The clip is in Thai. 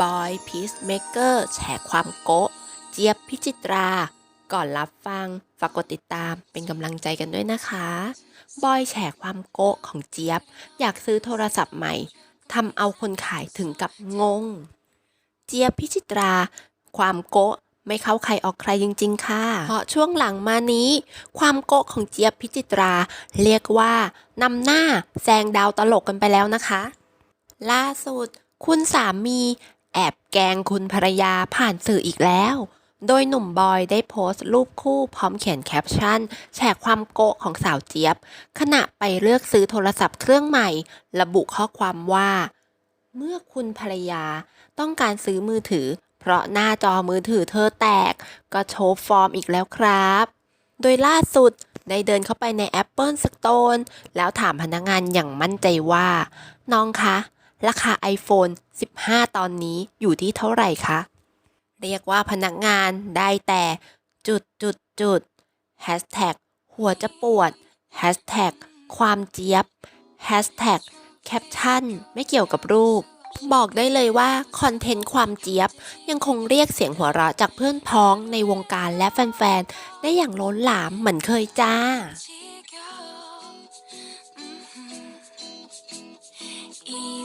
บอยพีซเมเกอร์แฉความโกะเจี๊ยบพิจิตรา ก่อนรับฟัง ฝากกดติดตามเป็นกำลังใจกันด้วยนะคะ บอยแฉความโกะของเจี๊ยบ อยากซื้อโทรศัพท์ใหม่ทำเอาคนขายถึงกับงง เจี๊ยบพิจิตรา ความโกะไม่เข้าใครออกใครจริง ๆ ค่ะ เพราะช่วงหลังมานี้ ความโกะของเจี๊ยบพิจิตรา เรียกว่านำหน้าแซงดาวตลกกันไปแล้วนะคะ ล่าสุด คุณสามี แอบแกงคุณภรรยาผ่านสื่ออีกแล้ว โดยหนุ่มบอยได้โพสต์รูปคู่พร้อมเขียนแคปชั่น แฉความโกะของสาวเจี๊ยบ ขณะไปเลือกซื้อโทรศัพท์เครื่องใหม่ ระบุข้อความว่า เมื่อคุณภรรยาต้องการซื้อมือถือ เพราะหน้าจอมือถือเธอแตก ก็โชว์ฟอร์มอีกแล้วครับ โดยล่าสุดได้เดินเข้าไปใน Apple Store แล้วถามพนักงานอย่างมั่นใจว่า น้องคะ ราคา iPhone 15 ตอนนี้อยู่ที่เท่าไหร่คะ เรียกว่าพนักงานได้แต่จุดจุดจุด hashtag หัวจะปวด hashtag ความเจี๊ยบ hashtag แคปชั่นไม่เกี่ยวกับรูป บอกได้เลยว่าคอนเทนต์ความเจี๊ยบ ยังคงเรียกเสียงหัวเราะจากเพื่อนพ้องในวงการและแฟนๆ ได้อย่างล้นหลามเหมือนเคยจ้าอี